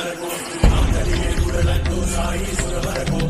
சுரவரகோ நாதலிலே குடலத்தோ சாயி சுரவரகோ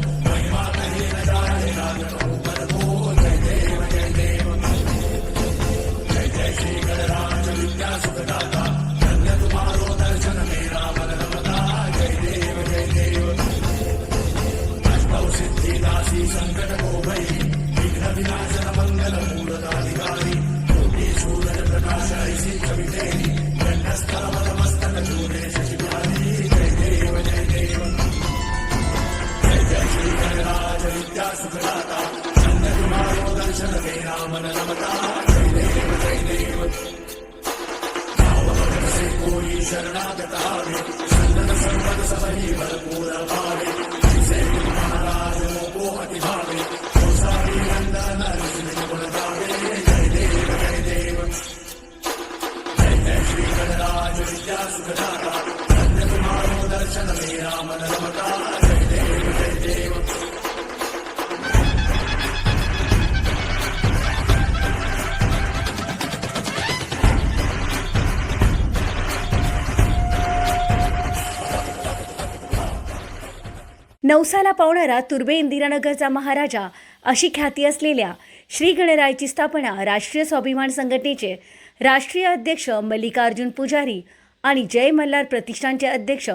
नवसाला पावणारा तुर्बे इंदिरानगरचा महाराजा अशी ख्याती असलेल्या श्री गणरायाची स्थापना राष्ट्रीय स्वाभिमान संघटनेचे राष्ट्रीय अध्यक्ष मल्लिकार्जुन पुजारी आणि जय मल्हार प्रतिष्ठानचे अध्यक्ष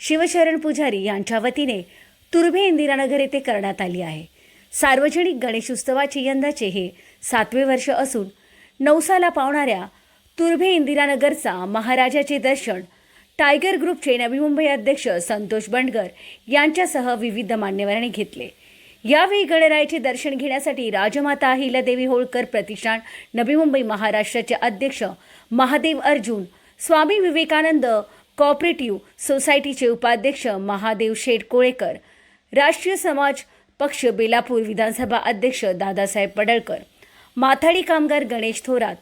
शिवशरण पुजारी यांच्या वतीने तुर्भे इंदिरानगर येथे करण्यात आली आहे. सार्वजनिक गणेशोत्सवाचे यंदाचे हे सातवे वर्ष असून नवसाला पावणाऱ्या तुर्भे इंदिरानगरचा महाराजाचे दर्शन टायगर ग्रुपचे नवी मुंबई अध्यक्ष संतोष बंडगर यांच्यासह विविध मान्यवरांनी घेतले. यावेळी गणरायाचे दर्शन घेण्यासाठी राजमाता अहिल्यादेवी होळकर प्रतिष्ठान नवी मुंबई महाराष्ट्राचे अध्यक्ष महादेव अर्जुन स्वामी विवेकानंद कॉपरेटिव्ह सोसायटीचे उपाध्यक्ष महादेव शेटकोळेकर राष्ट्रीय समाज पक्ष बेलापूर विधानसभा अध्यक्ष दादासाहेब पडळकर माथाडी कामगार गणेश थोरात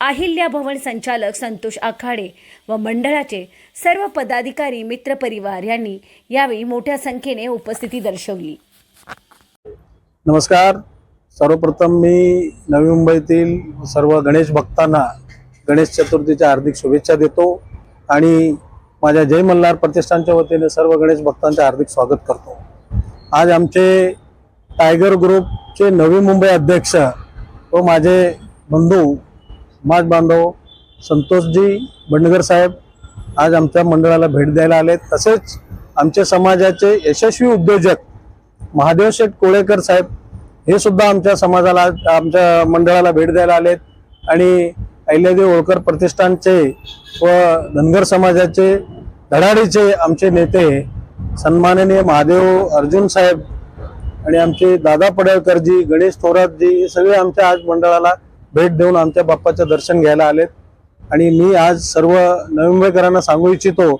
अहिल्या भवन संचालक संतोष आखाडे व मंडळाचे सर्व पदाधिकारी मित्रपरिवार यांनी यावेळी मोठ्या संख्येने उपस्थिती दर्शवली. नमस्कार. सर्वप्रथम मी नवी मुंबईतील सर्व गणेश भक्तांना गणेश चतुर्थीच्या हार्दिक शुभेच्छा देतो. आणि माझ्या जय मल्हार प्रतिष्ठानच्या वतीने सर्व गणेश भक्तांचे हार्दिक स्वागत करतो. आज आमचे टायगर ग्रुपचे नवी मुंबई अध्यक्ष व माझे बंधू समाज बांधव संतोषजी बंडगर साहेब आज आमच्या मंडळाला भेट द्यायला आले तसेच आमचे समाजाचे यशस्वी उद्योजक महादेव शेठ कोळेकर साहेब हे सुद्धा आमच्या समाजाला आमच्या मंडळाला भेट द्यायला आलेत. आणि अहिल्यादेव होळकर प्रतिष्ठानचे व धनगर समाजाचे धडाडीचे आमचे नेते सन्माननीय महादेव अर्जुन साहेब आणि आमचे दादा पडळकरजी गणेश थोरातजी हे सगळे आमच्या आज मंडळाला भेट देऊन आमच्या बाप्पाचं दर्शन घ्यायला आलेत. आणि मी आज सर्व नवी मुंबईकरांना सांगू इच्छितो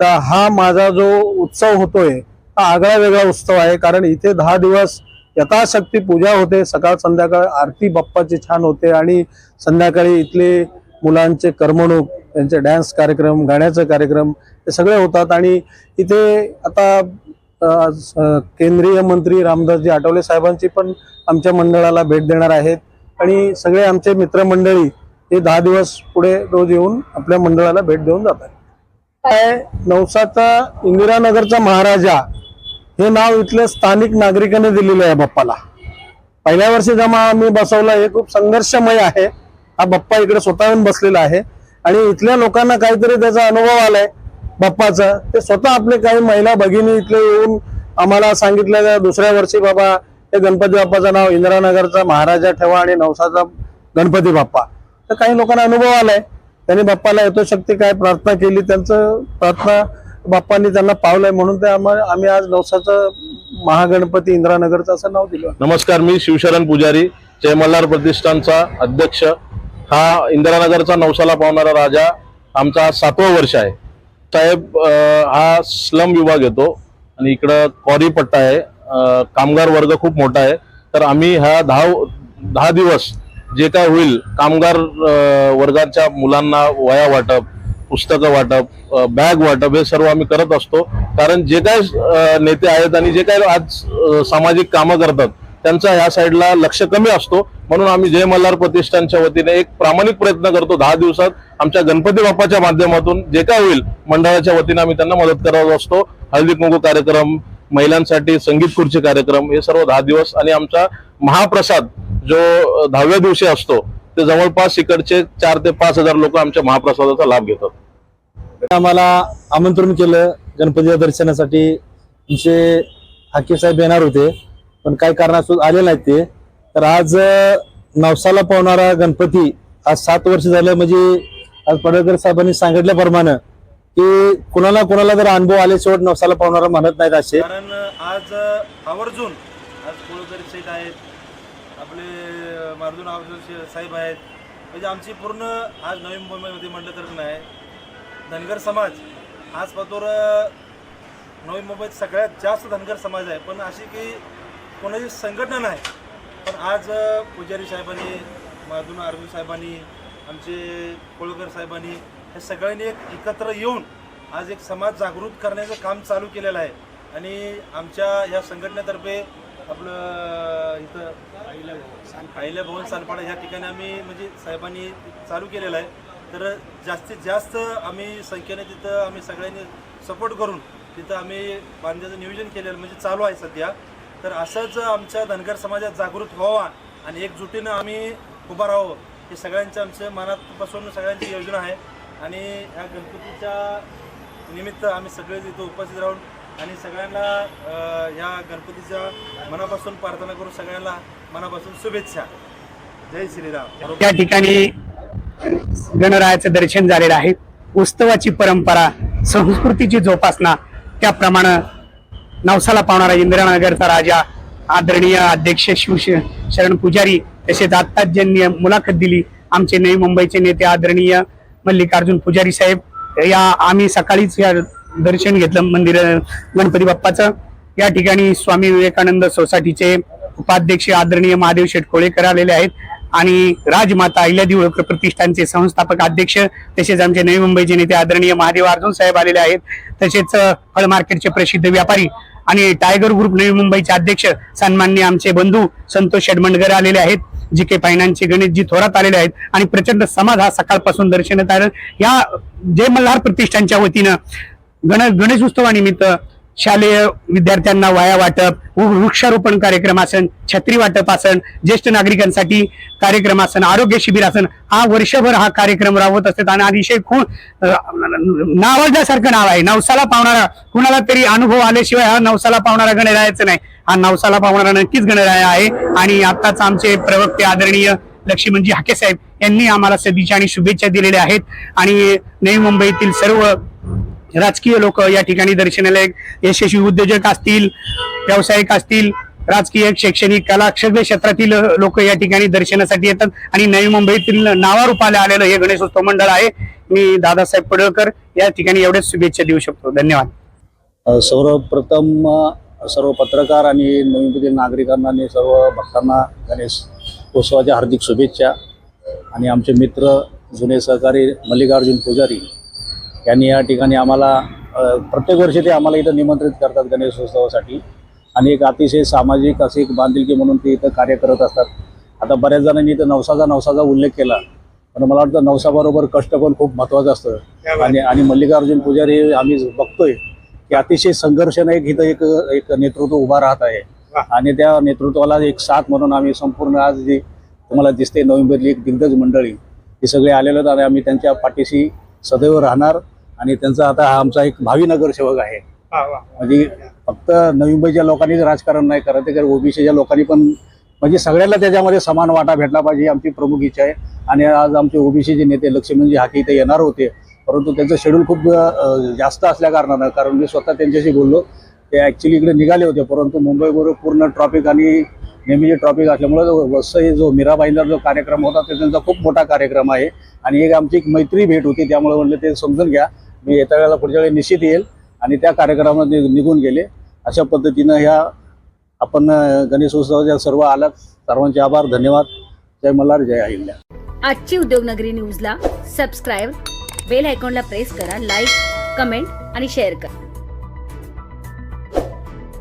का हा माझा जो उत्सव होतोय हा आगळा वेगळा उत्सव आहे. कारण इथे दहा दिवस यथाशक्ती पूजा होते. सकाळ संध्याकाळ आरती बाप्पाची छान होते आणि संध्याकाळी इथले मुलांचे करमणूक त्यांचे डॅन्स कार्यक्रम गाण्याचे कार्यक्रम हे सगळे होतात. आणि इथे आता केंद्रीय मंत्री रामदासजी आठवले साहेबांची पण आमच्या मंडळाला भेट देणार आहेत. आणि सगळे आमचे मित्रमंडळी हे दहा दिवस पुढे रोज येऊन आपल्या मंडळाला भेट देऊन जातात. काय नवसाचा इंदिरानगरचा महाराजा हे नाव इथल्या स्थानिक नागरिकांनी दिलेलं आहे बाप्पाला. पहिल्या वर्षी जेव्हा आम्ही बसवला हे खूप संघर्षमय आहे. हा बाप्पा इकडे स्वतःहून बसलेला आहे. आणि इथल्या लोकांना काहीतरी त्याचा अनुभव आलाय बाप्पाचा. ते स्वतः आपले काही महिला भगिनी इथले येऊन आम्हाला सांगितलं दुसऱ्या वर्षी बाबा हे गणपती बाप्पाचं नाव इंदिरानगरचा महाराजा ठेवा आणि नवसाचा गणपती बाप्पा. तर काही लोकांना अनुभव आलाय. त्यांनी बाप्पाला येतो काय प्रार्थना केली त्यांचं प्रार्थना बाप्पांनी त्यांना पावलंय म्हणून ते आम्हा- आम्ही आज नवसाचं महागणपती इंदिरानगरचं असं नाव दिलं. नमस्कार मी शिवशरण पुजारी जयमल्हार प्रतिष्ठानचा अध्यक्ष. हा इंदिरानगरचा नवसाला पावणारा राजा आमचा सातवं वर्ष आहे. साहेब हा स्लम विभाग येतो आणि इकडं कॉरी पट्टा आहे. कामगार वर्ग खूप मोठा आहे. तर आम्ही ह्या दहा दहा दिवस जे काय होईल कामगार वर्गाच्या मुलांना वया वाटप पुस्तकं वाटप बॅग वाटप हे सर्व आम्ही करत असतो. कारण जे काय नेते आहेत आणि जे काय आज सामाजिक कामं करतात त्यांचा ह्या साईडला लक्ष कमी असतो. म्हणून आम्ही जय मल्हार प्रतिष्ठानच्या वतीने एक प्रामाणिक प्रयत्न करतो. दहा दिवसात आमच्या गणपती बाप्पाच्या माध्यमातून जे काय होईल मंडळाच्या वतीने आम्ही त्यांना मदत करत असतो. हळदी कुंकू कार्यक्रम महिलांसाठी संगीत खुर्ची कार्यक्रम हे सर्व दहा दिवस आणि आमचा महाप्रसाद जो दहाव्या दिवशी असतो ते जवळपास इकडचे चार ते पाच हजार लोक आमच्या महाप्रसादाचा लाभ घेतात. आम्हाला आमंत्रण केलं गणपतीच्या दर्शनासाठी. आमचे हाके साहेब येणार होते पण काही कारणास्तव आले नाहीत ते. तर आज नवसाला पावणारा गणपती आज सात वर्ष झालं म्हणजे आज पडळकर साहेबांनी सांगितल्याप्रमाणे की कुणाला कुणाला जर अनुभव आले शेवट नवसाला पावणारा म्हणत नाहीत असे. कारण आज आवर्जून आज कोळकर शेठ आहेत आपले मार्जुन आवर्जून साहेब आहेत म्हणजे आमची पूर्ण आज नवी मुंबईमध्ये म्हटलं तर नाही. धनगर समाज आज पातोर नवी मुंबईत सगळ्यात जास्त धनगर समाज आहे. पण अशी की कोणाची संघटना नाही. पण आज पुजारी साहेबांनी माधुन आरवी साहेबांनी आमचे कोळकर साहेबांनी हे सगळ्यांनी एक एकत्र येऊन आज एक समाज जागृत करण्याचं काम चालू केलेलं आहे. आणि आमच्या या संघटनेतर्फे आपलं इथं अहिल्या भवन सालपाडा ह्या ठिकाणी आम्ही म्हणजे साहेबांनी चालू केलेलं आहे. तर जास्तीत जास्त आम्ही संख्येने तिथं आम्ही सगळ्यांनी सपोर्ट करून तिथं आम्ही बांधण्याचं नियोजन केलेलं म्हणजे चालू आहे सध्या. तर असंच आमच्या धनगर समाजात जागृत व्हावा आणि एकजुटीनं आम्ही उभा राहावं हे सगळ्यांच्या आमच्या मनातपासून सगळ्यांची योजना आहे. आणि ह्या गणपतीच्या निमित्त आम्ही सगळे इथं उपस्थित राहून आणि सगळ्यांना ह्या गणपतीच्या मनापासून प्रार्थना करून सगळ्यांना मनापासून शुभेच्छा. जय श्रीराम. त्या ठिकाणी गणरायाचं दर्शन झालेलं आहे. उत्सवाची परंपरा संस्कृतीची जोपासना त्याप्रमाणे नवसाला पावणारा इंदिरानगरचा राजा आदरणीय अध्यक्ष शिवश शरण पुजारी तसेच आत्ताच ज्यांनी मुलाखत दिली. आमचे नवी मुंबईचे नेते आदरणीय मल्लिकार्जुन पुजारी साहेब या आम्ही सकाळीच या दर्शन घेतलं. मंदिर गणपती बाप्पाचं. या ठिकाणी स्वामी विवेकानंद सोसायटीचे उपाध्यक्ष आदरणीय महादेव शेटकोळेकर आलेले आहेत. आणि राजमाता अहिल्यादेवी होळकर प्रतिष्ठानचे संस्थापक अध्यक्ष तसेच आमचे नवी मुंबईचे नेते आदरणीय महादेव अर्जुन साहेब आलेले आहेत. तसेच फळ मार्केटचे प्रसिद्ध व्यापारी आणि टायगर ग्रुप नवी मुंबईचे अध्यक्ष सन्मान्य आमचे बंधू संतोष शेडमंडगर आलेले आहेत. जी के फायनान्सचे गणेशजी थोरात आलेले आहेत. आणि प्रचंड समाज हा सकाळपासून दर्शनात आलं या जय मल्हार प्रतिष्ठानच्या वतीनं गण गणेश उत्सवानिमित्त शालेय विद्यार्थ्यांना वाया वाटप वृक्षारोपण कार्यक्रम असन छत्री वाटप असन ज्येष्ठ नागरिकांसाठी कार्यक्रम असन आरोग्य शिबिर असन हा वर्षभर हा कार्यक्रम राबवत असतात आणि अतिशय खूप नावाजल्यासारखं नाव आहे. नवसाला पावणारा कुणाला तरी अनुभव आल्याशिवाय हा नवसाला पावणारा गणरायाचं नाही. हा नवसाला पावणारा नक्कीच गणराया आहे. आणि आत्ताच आमचे प्रवक्ते आदरणीय लक्ष्मणजी हाके साहेब यांनी आम्हाला सदिच्छा आणि शुभेच्छा दिलेल्या आहेत. आणि नवी मुंबईतील सर्व राजकीय लोक या ठिकाणी दर्शनाला यशस्वी उद्योजक असतील व्यावसायिक असतील राजकीय शैक्षणिक कला सगळ्या क्षेत्रातील लोक या ठिकाणी दर्शनासाठी येतात. आणि नवी मुंबईतील नावारूपाला आलेलं हे गणेशोत्सव मंडळ आहे. मी दादासाहेब पडळकर या ठिकाणी एवढ्याच शुभेच्छा देऊ शकतो. धन्यवाद. सर्वप्रथम सर्व पत्रकार आणि नवीन नागरिकांना आणि सर्व भक्तांना गणेश उत्सवाच्या हार्दिक शुभेच्छा. आणि आमचे मित्र जुने सहकारी मल्लिकार्जुन पुजारी यांनी या ठिकाणी आम्हाला प्रत्येक वर्षी ते आम्हाला इथं निमंत्रित करतात गणेशोत्सवासाठी आणि एक अतिशय सामाजिक अशी एक बांधिलकी म्हणून ते इथं कार्य करत असतात. आता बऱ्याच जणांनी इथं नवसाचा नवसाचा उल्लेख केला. पण मला वाटतं नवसाबरोबर कष्ट पण खूप महत्त्वाचं असतं. आणि आणि मल्लिकार्जुन पुजारी आम्ही बघतोय की अतिशय संघर्षाने एक इथं एक एक नेतृत्व उभा राहत आहे. आणि त्या नेतृत्वाला एक साथ म्हणून आम्ही संपूर्ण आज जी तुम्हाला दिसते नोव्हेंबरली एक दिग्गज मंडळी हे सगळे आलेले आहेत आणि आम्ही त्यांच्या पाठीशी सदैव राहणार. आणि त्यांचा आता हा आमचा एक भावी नगरसेवक आहे. म्हणजे फक्त नवी मुंबईच्या लोकांनीच राजकारण नाही करत तर ओबीसीच्या लोकांनी पण म्हणजे सगळ्यांना त्याच्यामध्ये समान वाटा भेटला पाहिजे आमची प्रमुख इच्छा आहे. आणि आज आमचे ओबीसीचे नेते लक्ष्मणजी हाके इथे येणार होते परंतु त्यांचं शेड्यूल खूप जास्त असल्या कारणानं कारण मी स्वतः त्यांच्याशी बोललो ते ॲक्च्युली इकडे निघाले होते परंतु मुंबईबरोबर पूर्ण ट्रॉफिक आणि नेहमीचे ट्रॉफिक असल्यामुळं वसई जो मीराबाईंचा जो कार्यक्रम होता ते त्यांचा खूप मोठा कार्यक्रम आहे. आणि एक आमची एक मैत्री भेट होती त्यामुळे म्हणलं ते समजून घ्या. मी येत्या वेळेला पुढच्या वेळी निश्चित येईल आणि त्या कार्यक्रमात निघून गेले. अशा पद्धतीनं ह्या आपण गणेश उत्सवाच्या सर्व आलात. सर्वांचे आभार धन्यवाद. जय मल्हार जय अहिल्या. आजची उद्योगनगरी न्यूजला सबस्क्राईब बेल आयकॉनला प्रेस करा लाईक कमेंट आणि शेअर करा.